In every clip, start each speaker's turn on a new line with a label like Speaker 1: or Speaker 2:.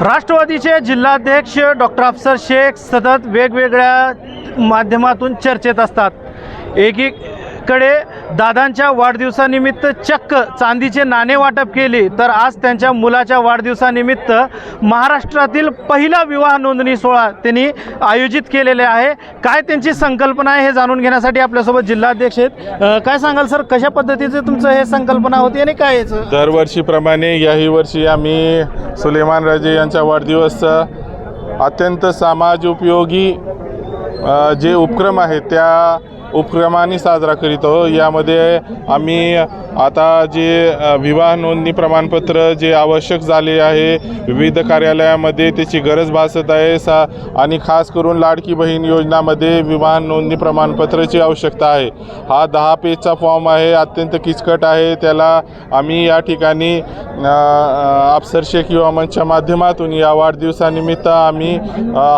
Speaker 1: राष्ट्रवादीचे जिल्हाध्यक्ष डॉक्टर अफसर शेख सतत वेगवेगळ्या माध्यमातून चर्चेत असतात. एकीकडे दादांच्या वाढदिवसानिमित्त चक्क चांदीचे नाणे वाटप केले. तर आज त्यांच्या मुलाच्या वाढदिवसानिमित्त महाराष्ट्रातील पहिला विवाह नोंदणी सोहळा त्यांनी आयोजित केलेले आहे. काय त्यांची संकल्पना आहे हे जाणून घेण्यासाठी आपल्यासोबत जिल्हाध्यक्ष आहेत. काय सांगाल सर कशा पद्धतीचं तुमचं हे संकल्पना होती आणि काय
Speaker 2: दरवर्षीप्रमाणे याही वर्षी आम्ही सुलेमान राजे यांचा वाढदिवस अत्यंत समाज उपयोगी जे उपक्रम आहेत त्या उपक्रमाने साजरा करीत आहोत. यामध्ये आम्ही आता जे विवाह नोंदणी प्रमाणपत्र जे आवश्यक झाले आहे विविध कार्यालयामध्ये त्याची गरज भासत आहे. सा आणि खास करून लाडकी बहीण योजनामध्ये विवाह नोंदणी प्रमाणपत्राची आवश्यकता आहे. हा दहा पेजचा फॉर्म आहे अत्यंत किचकट आहे. त्याला आम्ही या ठिकाणी अप्सरशेख युवा मंचच्या माध्यमातून या वाढदिवसानिमित्त आम्ही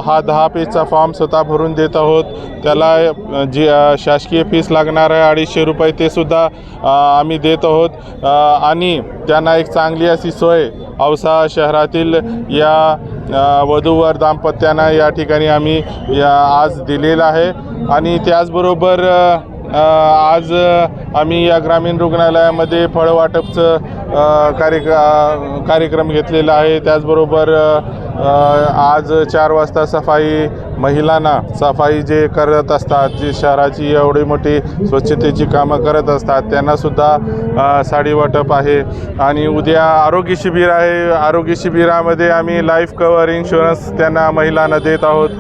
Speaker 2: हा दहा पेजचा फॉर्म स्वतः भरून देत आहोत. त्याला जी शासकीय फीस लागणार आहे अडीचशे रुपये ते सुद्धा आम्ही दे देत आहोत. आणि त्यांना एक चांगली अशी सोय औसा शहरातील या वधूवर दाम्पत्यांना या ठिकाणी आम्ही या आज दिलेला आहे. आणि त्याचबरोबर आज आम्ही या ग्रामीण रुग्णालयामध्ये फळवाटपचं कार्यक कार्यक्रम घेतलेला आहे. त्याचबरोबर आज चार वाजता सफाई महिलांना सफाई जे करत असतात जे शहराची एवढी मोठी स्वच्छतेची कामं करत असतात त्यांनासुद्धा साडी वाटप आहे. आणि उद्या आरोग्य शिबिर आहे. आरोग्य शिबिरामध्ये आम्ही लाईफ कवर इन्शुरन्स त्यांना महिलांना देत आहोत.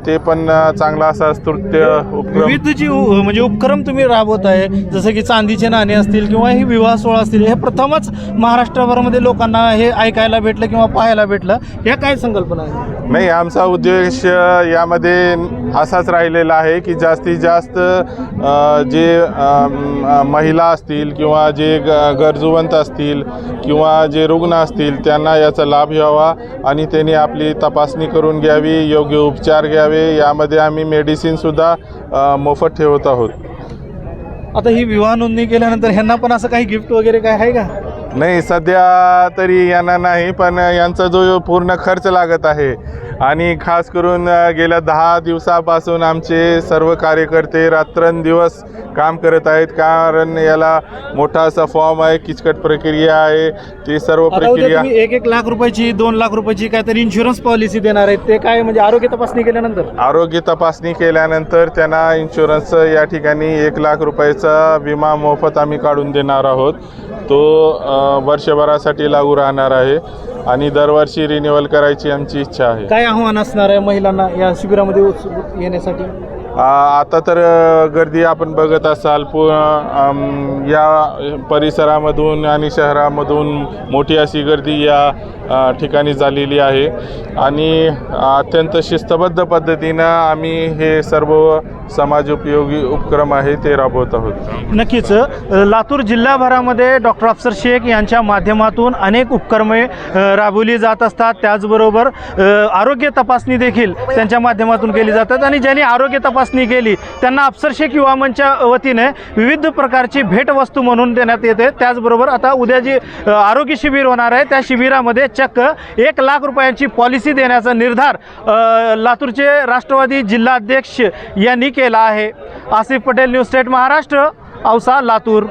Speaker 2: ते पण चांगला असा स्तुत्य उपक्रम.
Speaker 1: विविध जी म्हणजे उपक्रम तुम्ही राबवत आहे जसं की चांदीचे नाणे असतील किंवा हे विवाह सोहळा असतील हे प्रथमच महाराष्ट्रभरामध्ये लोकांना हे ऐकायला भेटलं किंवा पाहायला भेटलं या काय संकल्पना आहे
Speaker 2: नाही आमचा उद्देश यामध्ये असाच राहिलेला आहे की जास्तीत जास्त जे महिला असतील किंवा जे ग गरजूवंत असतील किंवा जे रुग्ण असतील त्यांना याचा लाभ घ्यावा आणि त्यांनी आपली तपासणी करून घ्यावी योग्य उपचार उपचार घ्यावे यामध्ये आम्ही मेडिसिनसुद्धा मोफत ठेवत आहोत.
Speaker 1: आता ही विवाह नोंदणी केल्यानंतर ह्यांना पण असं काही गिफ्ट वगैरे काय आहे का?
Speaker 2: नाही सध्या तरी यांना नाही पण यांचा जो पूर्ण खर्च लागत आहे आणि खास करून गेल्या दहा दिवसापासून आमचे सर्व कार्यकर्ते रात्रंदिवस काम करत आहेत. कारण याला मोठा असा फॉर्म आहे किचकट प्रक्रिया आहे ते सर्व प्रक्रिया
Speaker 1: एक एक लाख रुपयाची दोन लाख रुपयाची काहीतरी इन्शुरन्स पॉलिसी देणार आहेत. ते काय म्हणजे आरोग्य तपासणी केल्यानंतर?
Speaker 2: आरोग्य तपासणी केल्यानंतर त्यांना इन्शुरन्स या ठिकाणी एक लाख रुपयाचा विमा मोफत आम्ही काढून देणार आहोत. तो वर्षभरासाठी लागू राहणार आहे आणि दरवर्षी रिन्युअल करायची आमची इच्छा आहे.
Speaker 1: काय आव्हान असणार आहे महिलांना या शिबिरामध्ये उत्सुक येण्यासाठी?
Speaker 2: आता तर गर्दी आपण बघत असाल पु या परिसरामधून आणि शहरामधून मोठी अशी गर्दी या ठिकाणी झालेली आहे. आणि अत्यंत शिस्तबद्ध पद्धतीनं आम्ही हे सर्व समाज उपयोगी उपक्रम आहे ते राबवत आहोत.
Speaker 1: नक्कीच. लातूर जिल्हाभरामध्ये डॉक्टर अफसर शेख यांच्या माध्यमातून अनेक उपक्रमे राबवली जात असतात. त्याचबरोबर आरोग्य तपासणी देखील त्यांच्या माध्यमातून केली जातात. आणि ज्यांनी आरोग्य तपासणी केली त्यांना अफसर शेख युवा मंचच्या वतीने विविध प्रकारची भेटवस्तू म्हणून देण्यात येते. त्याचबरोबर आता उद्या जी आरोग्य शिबिर होणार आहे त्या शिबिरामध्ये चक्क एक लाख रुपयांची पॉलिसी देण्याचा निर्धार लातूरचे राष्ट्रवादी जिल्हाध्यक्ष यांनी केला आहे. Asif Patel news state Maharashtra Ausa Latur.